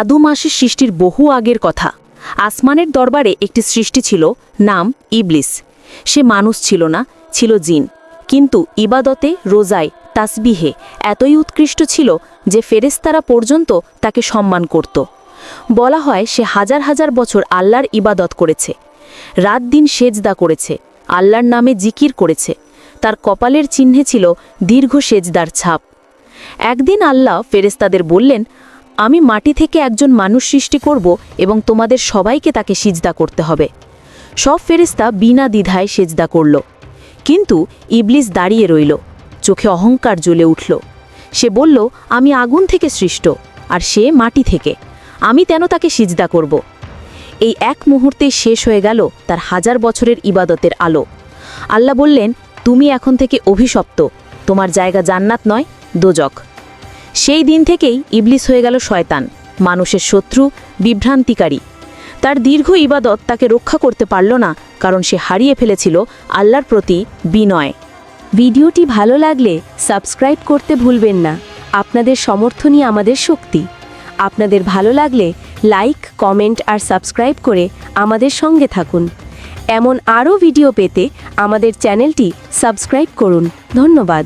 আদু মাসের সৃষ্টির বহু আগের কথা। আসমানের দরবারে একটি সৃষ্টি ছিল, নাম ইবলিস। সে মানুষ ছিল না, ছিল জিন। কিন্তু ইবাদতে, রোজায়, তাসবিহে এতই উৎকৃষ্ট ছিল যে ফেরেস্তারা পর্যন্ত তাকে সম্মান করত। বলা হয় সে হাজার হাজার বছর আল্লাহর ইবাদত করেছে। রাত দিন সেজদা করেছে, আল্লাহর নামে জিকির করেছে। তার কপালের চিহ্নে ছিল দীর্ঘ সেজদার ছাপ। একদিন আল্লাহ ফেরেস্তাদের বললেন আমি মাটি থেকে একজন মানুষ সৃষ্টি করব এবং তোমাদের সবাইকে তাকে সিজদা করতে হবে। সব ফেরেস্তা বিনা দ্বিধায় সেজদা করল। কিন্তু ইবলিস দাঁড়িয়ে রইল। চোখে অহংকার জ্বলে উঠল। সে বলল, আমি আগুন থেকে সৃষ্ট, আর সে মাটি থেকে। আমি কেন তাকে সিজদা করব? এই এক মুহূর্তেই শেষ হয়ে গেল তার হাজার বছরের ইবাদতের আলো। আল্লাহ বললেন, তুমি এখন থেকে অভিশপ্ত। তোমার জায়গা জান্নাত নয়, দোজক। সেই দিন থেকেই ইবলিস হয়ে গেল শয়তান, মানুষের শত্রু, বিভ্রান্তিকারী। তার দীর্ঘ ইবাদত তাকে রক্ষা করতে পারল না, কারণ সে হারিয়ে ফেলেছিল আল্লাহর প্রতি বিনয়। ভিডিওটি ভালো লাগলে সাবস্ক্রাইব করতে ভুলবেন না। আপনাদের সমর্থনই আমাদের শক্তি। আপনাদের ভালো লাগলে লাইক, কমেন্ট আর সাবস্ক্রাইব করে আমাদের সঙ্গে থাকুন। এমন আরও ভিডিও পেতে আমাদের চ্যানেলটি সাবস্ক্রাইব করুন। ধন্যবাদ।